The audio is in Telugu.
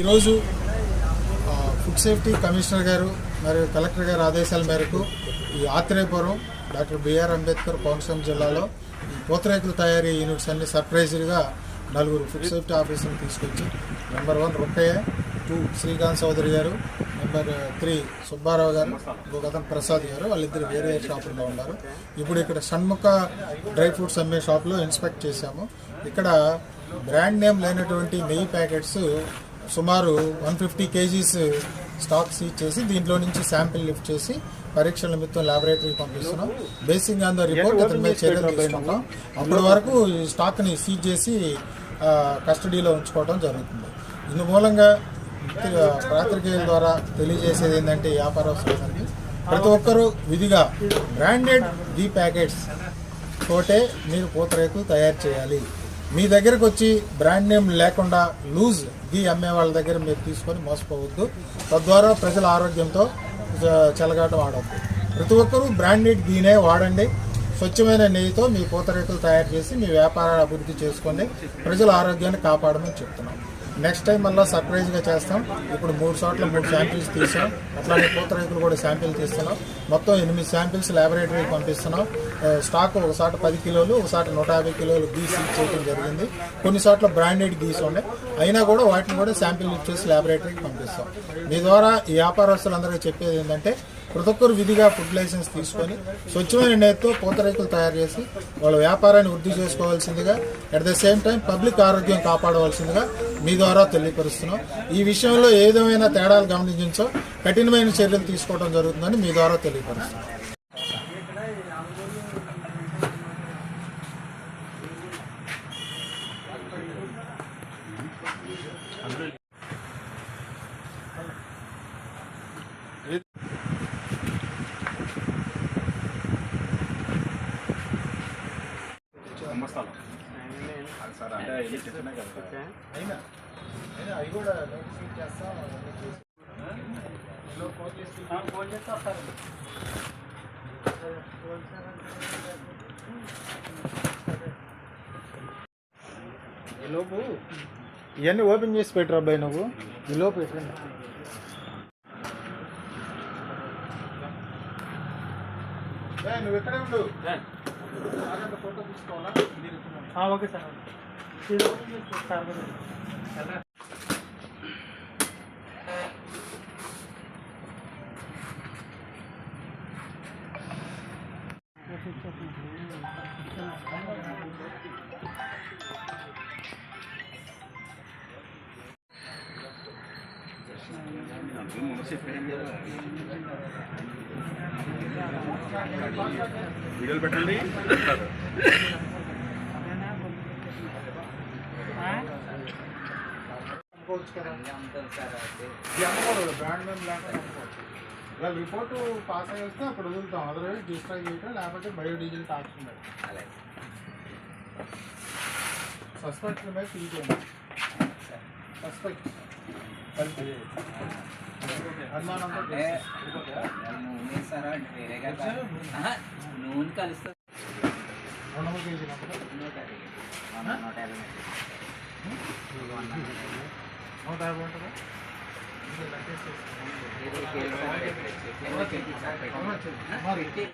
ఈరోజు ఫుడ్ సేఫ్టీ కమిషనర్ గారు మరియు కలెక్టర్ గారి ఆదేశాల మేరకు ఈ Atreyapuram doctor B R Ambedkar Konaseema జిల్లాలో ఈ పూతరేకుల తయారీ యూనిట్స్ అన్ని సర్ప్రైజ్గా నలుగురు ఫుడ్ సేఫ్టీ ఆఫీసర్ని తీసుకొచ్చి number one Rokkaiah two Srikanth Chowdary గారు నెంబర్ త్రీ సుబ్బారావు గారు ఇంకొక ప్రసాద్ గారు వాళ్ళిద్దరు వేరే షాపుల్లో ఉన్నారు. ఇప్పుడు ఇక్కడ షణ్ముఖ డ్రై ఫ్రూట్స్ అమ్మే షాప్లో ఇన్స్పెక్ట్ చేశాము. ఇక్కడ బ్రాండ్ నేమ్ లేనటువంటి నెయ్యి ప్యాకెట్స్ సుమారు one fifty kgs stock seize చేసి దీంట్లో నుంచి శాంపిల్ లిఫ్ట్ చేసి పరీక్షల నిమిత్తం ల్యాబొరేటరీకి పంపిస్తున్నాం. బేసింగ్ ఆన్ ద రిపోర్ట్ అతని మీద చర్యలు తీసుకుంటాం అప్పటి వరకు ఈ స్టాక్ని సీజ్ చేసి కస్టడీలో ఉంచుకోవడం జరుగుతుంది. ఇందు మూలంగా పాత్రికేయుల ద్వారా తెలియజేసేది ఏంటంటే ఈ వ్యాపారస్తులందరికీ ప్రతి ఒక్కరూ విధిగా బ్రాండెడ్ డీ ప్యాకెట్స్ తోటే మీరు పూతరేకు తయారు చేయాలి. మీ దగ్గరకు వచ్చి బ్రాండ్ నేమ్ లేకుండా లూజ్ గీ అమ్మే వాళ్ళ దగ్గర మీరు తీసుకొని మోసపోవద్దు. తద్వారా ప్రజల ఆరోగ్యంతో జ- చెలగాటం ఆడవద్దు ప్రతి ఒక్కరూ బ్రాండెడ్ గీనే వాడండి. స్వచ్ఛమైన నెయ్యితో మీ పూతరేకులు తయారు చేసి మీ వ్యాపారాన్ని అభివృద్ధి చేసుకోండి. ప్రజల ఆరోగ్యాన్ని కాపాడమని చెప్తున్నాం. నెక్స్ట్ టైం మళ్ళీ సర్ప్రైజ్గా చేస్తాం. ఇప్పుడు మూడు చోట్ల మూడు శాంపిల్స్ తీసాం. అట్లానే పూతరేకులు కూడా శాంపిల్ తీస్తున్నాం. మొత్తం ఎనిమిది శాంపిల్స్ ల్యాబొరేటరీకి పంపిస్తున్నాం. స్టాక్ ఒకసారి పది కిలోలు ఒకసారి నూట యాభై కిలోలు గీస్ చేయడం జరిగింది. కొన్ని చోట్ల బ్రాండెడ్ గీస్ ఉన్నాయి. అయినా కూడా వాటిని కూడా శాంపిల్ ఇచ్చేసి ల్యాబొరేటరీకి పంపిస్తాం. మీ ద్వారా ఈ వ్యాపారస్తులందరికీ చెప్పేది ఏంటంటే ప్రతి ఒక్కరు విధిగా ఫుడ్ లైసెన్స్ తీసుకొని స్వచ్ఛమైన నేతితో పూతరేకులు తయారు చేసి వాళ్ళ వ్యాపారాన్ని వృద్ధి చేసుకోవాల్సిందిగా at the same time public ఆరోగ్యం కాపాడవలసిందిగా మీ ద్వారా తెలియపరుస్తున్నాం. ఈ విషయంలో ఏ తేడాలు గమనించో కఠినమైన చర్యలు తీసుకోవడం జరుగుతుందని మీ ద్వారా తెలియపరుస్తున్నాం. అయినా అయినా అవి కూడా చేస్తాం ఫోన్ చేసి ఈ లోపు ఇవన్నీ ఓపెన్ చేసి పెట్టరు అబ్బాయి నువ్వు? ఈ లోపు పెట్టండి. నువ్వు ఇక్కడే ఉండు. ఫోటో తీసుకోవాలా? ఓకే సార్ వీడియోలు పెట్టండి అమ్ముకోవచ్చు కదా. ఇది అమ్మకూడదు బ్రాండ్ నేమ్ లేకుండా అమ్ముకోవచ్చు ఇవాళ రిపోర్టు పాస్ అయ్యి వస్తే అప్పుడు వదులుతాం. అదర్వైజ్ డిస్ట్రాయ్ చేయటం లేకపోతే బయోడీజిల్ ఆప్షన్ పెడతాం. సస్పెక్ట్ మీద తీయండి సస్పెక్ట్ నూనె కలుస్తా. రెండు మూడు కేజీ నమ్మకం నూట యాభై నూట యాభై నూట యాభై ఉంటుందా ఇది